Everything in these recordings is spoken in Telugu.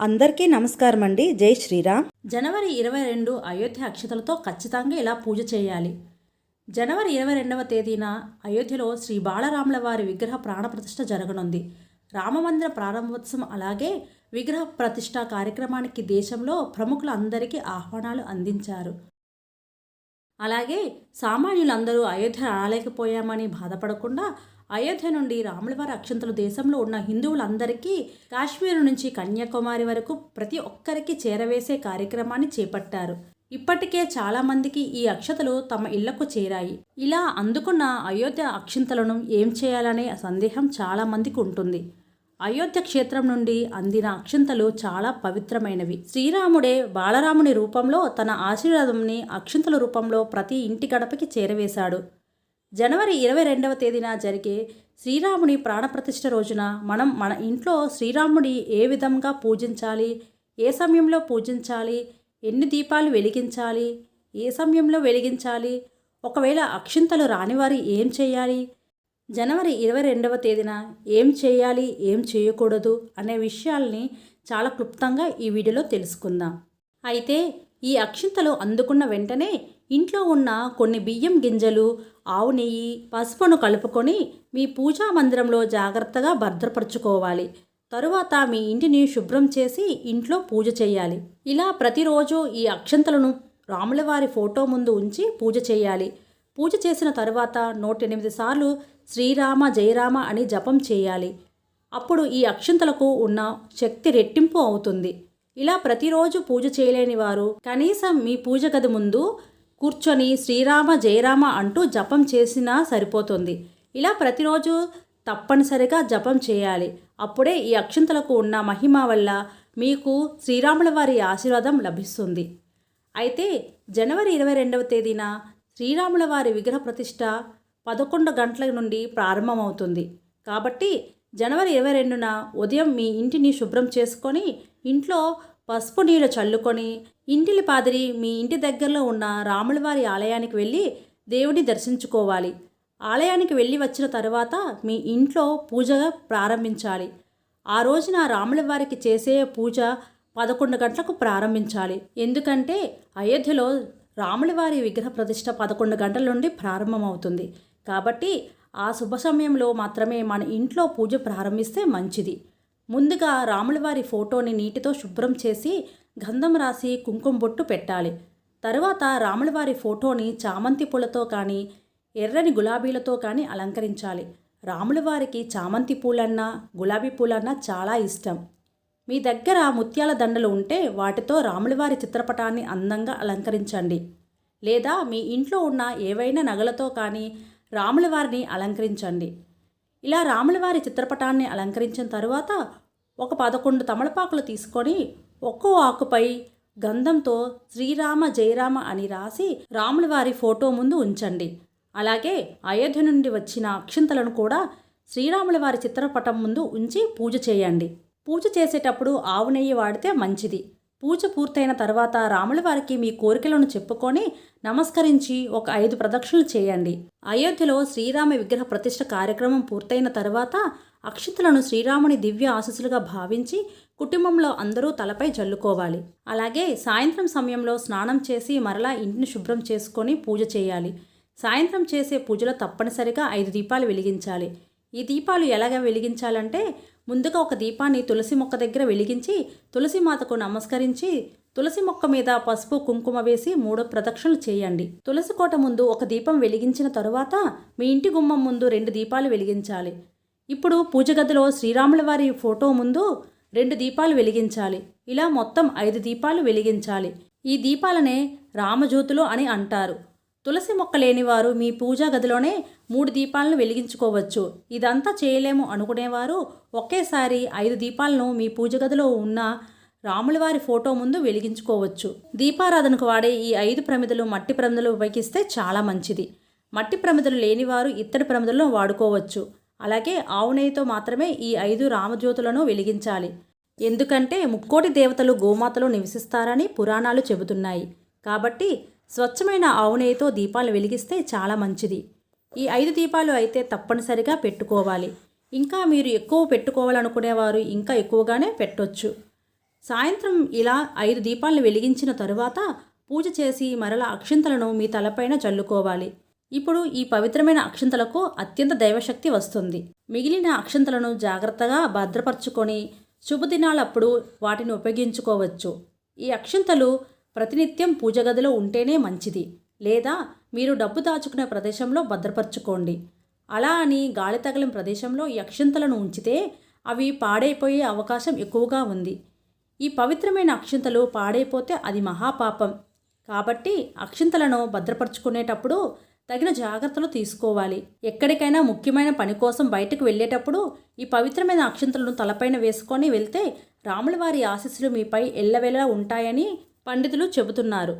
అందరికీ నమస్కారం అండి జై శ్రీరామ్. జనవరి ఇరవై రెండు అయోధ్య అక్షతలతో ఖచ్చితంగా ఇలా పూజ చేయాలి. జనవరి ఇరవై రెండవ తేదీన అయోధ్యలో శ్రీ బాలరాముల వారి విగ్రహ ప్రాణప్రతిష్ఠ జరగనుంది. రామమందిర ప్రారంభోత్సవం అలాగే విగ్రహ ప్రతిష్ఠ కార్యక్రమానికి దేశంలో ప్రముఖులందరికీ ఆహ్వానాలు అందించారు. అలాగే సామాన్యులందరూ అయోధ్య రాలేకపోయామని బాధపడకుండా అయోధ్య నుండి రాములవారి అక్షంతలు దేశంలో ఉన్న హిందువులందరికీ కాశ్మీర్ నుంచి కన్యాకుమారి వరకు ప్రతి ఒక్కరికి చేరవేసే కార్యక్రమాన్ని చేపట్టారు. ఇప్పటికే చాలామందికి ఈ అక్షతలు తమ ఇళ్ళకు చేరాయి. ఇలా అందుకున్న అయోధ్య అక్షింతలను ఏం చేయాలనే సందేహం చాలామందికి ఉంటుంది. అయోధ్య క్షేత్రం నుండి అందిన అక్షింతలు చాలా పవిత్రమైనవి. శ్రీరాముడే బాలరాముని రూపంలో తన ఆశీర్వాదంని అక్షింతల రూపంలో ప్రతి ఇంటి గడపకి చేరవేశాడు. జనవరి ఇరవై రెండవ తేదీన జరిగే శ్రీరాముని ప్రాణప్రతిష్ఠ రోజున మనం మన ఇంట్లో శ్రీరాముడి ఏ విధంగా పూజించాలి? ఏ సమయంలో పూజించాలి? ఎన్ని దీపాలు వెలిగించాలి? ఏ సమయంలో వెలిగించాలి? ఒకవేళ అక్షింతలు రానివారు ఏం చేయాలి? జనవరి ఇరవై రెండవ తేదీన ఏం చేయాలి ఏం చేయకూడదు అనే విషయాల్ని చాలా క్లుప్తంగా ఈ వీడియోలో తెలుసుకుందాం. అయితే ఈ అక్షింతలు అందుకున్న వెంటనే ఇంట్లో ఉన్న కొన్ని బియ్యం గింజలు ఆవు నెయ్యి పసుపును కలుపుకొని మీ పూజా మందిరంలో జాగ్రత్తగా భద్రపరుచుకోవాలి. తరువాత మీ ఇంటిని శుభ్రం చేసి ఇంట్లో పూజ చేయాలి. ఇలా ప్రతిరోజు ఈ అక్షంతలను రాములవారి ఫోటో ముందు ఉంచి పూజ చేయాలి. పూజ చేసిన తరువాత నూట ఎనిమిది సార్లు శ్రీరామ జయరామ అని జపం చేయాలి. అప్పుడు ఈ అక్షంతలకు ఉన్న శక్తి రెట్టింపు అవుతుంది. ఇలా ప్రతిరోజు పూజ చేయలేని వారు కనీసం మీ పూజ గది ముందు కూర్చొని శ్రీరామ జయరామ అంటూ జపం చేసినా సరిపోతుంది. ఇలా ప్రతిరోజు తప్పనిసరిగా జపం చేయాలి. అప్పుడే ఈ అక్షంతలకు ఉన్న మహిమ వల్ల మీకు శ్రీరాముల వారి ఆశీర్వాదం లభిస్తుంది. అయితే జనవరి ఇరవై రెండవ తేదీన శ్రీరాముల వారి విగ్రహ ప్రతిష్ట పదకొండు గంటల నుండి ప్రారంభమవుతుంది. కాబట్టి జనవరి ఇరవై రెండున ఉదయం మీ ఇంటిని శుభ్రం చేసుకొని ఇంట్లో పసుపు నీళ్ళు చల్లుకొని ఇంటిలి పాదిరి మీ ఇంటి దగ్గరలో ఉన్న రాములవారి ఆలయానికి వెళ్ళి దేవుని దర్శించుకోవాలి. ఆలయానికి వెళ్ళి వచ్చిన తర్వాత మీ ఇంట్లో పూజగా ప్రారంభించాలి. ఆ రోజున రాములవారికి చేసే పూజ పదకొండు గంటలకు ప్రారంభించాలి. ఎందుకంటే అయోధ్యలో రాములవారి విగ్రహ ప్రతిష్ట పదకొండు గంటల నుండి ప్రారంభమవుతుంది. కాబట్టి ఆ శుభ సమయంలో మాత్రమే మన ఇంట్లో పూజ ప్రారంభిస్తే మంచిది. ముందుగా రాములవారి ఫోటోని నీటితో శుభ్రం చేసి గంధం రాసి కుంకుమ బొట్టు పెట్టాలి. తరువాత రాములవారి ఫోటోని చామంతి పూలతో కానీ ఎర్రని గులాబీలతో కానీ అలంకరించాలి. రాములవారికి చామంతి పూలన్నా గులాబీ పూలన్నా చాలా ఇష్టం. మీ దగ్గర ముత్యాల దండలు ఉంటే వాటితో రాములవారి చిత్రపటాన్ని అందంగా అలంకరించండి. లేదా మీ ఇంట్లో ఉన్న ఏవైనా నగలతో కానీ రాములవారిని అలంకరించండి. ఇలా రాములవారి చిత్రపటాన్ని అలంకరించిన తరువాత ఒక పదకొండు తమలపాకులు తీసుకొని ఒక్కో ఆకుపై గంధంతో శ్రీరామ జయరామ అని రాసి రాములవారి ఫోటో ముందు ఉంచండి. అలాగే అయోధ్య నుండి వచ్చిన అక్షింతలను కూడా శ్రీరాముల వారి చిత్రపటం ముందు ఉంచి పూజ చేయండి. పూజ చేసేటప్పుడు ఆవు నెయ్యి వాడితే మంచిది. పూజ పూర్తయిన తర్వాత రాముల వారికి మీ కోరికలను చెప్పుకొని నమస్కరించి ఒక ఐదు ప్రదక్షిణలు చేయండి. అయోధ్యలో శ్రీరామ విగ్రహ ప్రతిష్ఠ కార్యక్రమం పూర్తయిన తర్వాత అక్షితులను శ్రీరాముని దివ్య ఆశస్సులుగా భావించి కుటుంబంలో అందరూ తలపై జల్లుకోవాలి. అలాగే సాయంత్రం సమయంలో స్నానం చేసి మరలా ఇంటిని శుభ్రం చేసుకొని పూజ చేయాలి. సాయంత్రం చేసే పూజలో తప్పనిసరిగా ఐదు దీపాలు వెలిగించాలి. ఈ దీపాలు ఎలాగ వెలిగించాలంటే ముందుగా ఒక దీపాన్ని తులసి మొక్క దగ్గర వెలిగించి తులసి మాతకు నమస్కరించి తులసి మొక్క మీద పసుపు కుంకుమ వేసి మూడు ప్రదక్షిణలు చేయండి. తులసి కోట ముందు ఒక దీపం వెలిగించిన తరువాత మీ ఇంటి గుమ్మం ముందు రెండు దీపాలు వెలిగించాలి. ఇప్పుడు పూజ గదిలో శ్రీరాముల వారి ఫోటో ముందు రెండు దీపాలు వెలిగించాలి. ఇలా మొత్తం ఐదు దీపాలు వెలిగించాలి. ఈ దీపాలనే రామజ్యోతులు అని అంటారు. తులసి మొక్క లేనివారు మీ పూజా గదిలోనే మూడు దీపాలను వెలిగించుకోవచ్చు. ఇదంతా చేయలేము అనుకునేవారు. ఒకేసారి ఐదు దీపాలను మీ పూజ గదిలో ఉన్న రాములవారి ఫోటో ముందు వెలిగించుకోవచ్చు. దీపారాధనకు వాడే ఈ ఐదు ప్రమిదలు మట్టి ప్రమిదలు ఉపయోగిస్తే చాలా మంచిది. మట్టి ప్రమిదలు లేనివారు ఇత్తడి ప్రమిదలను వాడుకోవచ్చు. అలాగే ఆవు నెయ్యితో మాత్రమే ఈ ఐదు రామజ్యోతులను వెలిగించాలి. ఎందుకంటే ముక్కోటి దేవతలు గోమాతలో నివసిస్తారని పురాణాలు చెబుతున్నాయి. కాబట్టి స్వచ్ఛమైన ఆవు నెయ్యితో దీపాలు వెలిగిస్తే చాలా మంచిది. ఈ ఐదు దీపాలు అయితే తప్పనిసరిగా పెట్టుకోవాలి. ఇంకా మీరు ఎక్కువ పెట్టుకోవాలనుకునేవారు ఇంకా ఎక్కువగానే పెట్టొచ్చు. సాయంత్రం ఇలా ఐదు దీపాలను వెలిగించిన తరువాత పూజ చేసి మరల అక్షింతలను మీ తలపైన చల్లుకోవాలి. ఇప్పుడు ఈ పవిత్రమైన అక్షింతలకు అత్యంత దైవశక్తి వస్తుంది. మిగిలిన అక్షింతలను జాగ్రత్తగా భద్రపరచుకొని శుభదినాలప్పుడు వాటిని ఉపయోగించుకోవచ్చు. ఈ అక్షింతలు ప్రతినిత్యం పూజ గదిలో ఉంటేనే మంచిది. లేదా మీరు డబ్బు దాచుకునే ప్రదేశంలో భద్రపరచుకోండి. అలా అని గాలి తగిలిన ప్రదేశంలో ఈ అక్షింతలను ఉంచితే అవి పాడైపోయే అవకాశం ఎక్కువగా ఉంది. ఈ పవిత్రమైన అక్షింతలు పాడైపోతే అది మహాపాపం. కాబట్టి అక్షింతలను భద్రపరచుకునేటప్పుడు తగిన జాగ్రత్తలు తీసుకోవాలి. ఎక్కడికైనా ముఖ్యమైన పని కోసం బయటకు వెళ్ళేటప్పుడు ఈ పవిత్రమైన అక్షింతలను తలపైన వేసుకొని వెళ్తే రాముల వారి ఆశీస్సులు మీపై ఎల్లవేళలా ఉంటాయని పండితులు చెబుతున్నారు.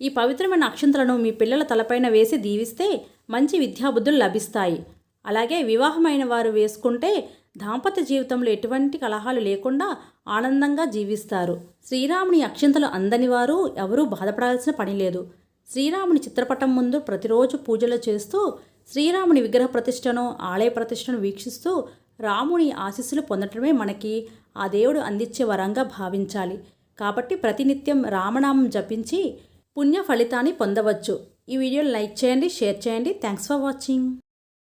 ఈ పవిత్రమైన అక్షింతలను మీ పిల్లల తలపైన వేసి దీవిస్తే మంచి విద్యాబుద్ధులు లభిస్తాయి. అలాగే వివాహమైన వారు వేసుకుంటే దాంపత్య జీవితంలో ఎటువంటి కలహాలు లేకుండా ఆనందంగా జీవిస్తారు. శ్రీరాముని అక్షింతలు అందని వారు ఎవరూ బాధపడాల్సిన పని లేదు. శ్రీరాముని చిత్రపటం ముందు ప్రతిరోజు పూజలు చేస్తూ శ్రీరాముని విగ్రహ ప్రతిష్టను ఆలయ ప్రతిష్టను వీక్షిస్తూ రాముని ఆశీస్సులు పొందటమే మనకి ఆ దేవుడు అందించే వరంగా భావించాలి. కాబట్టి ప్రతినిత్యం రామనామం జపించి పుణ్య ఫలితాన్ని పొందవచ్చు. ఈ వీడియోని లైక్ చేయండి షేర్ చేయండి. Thanks for watching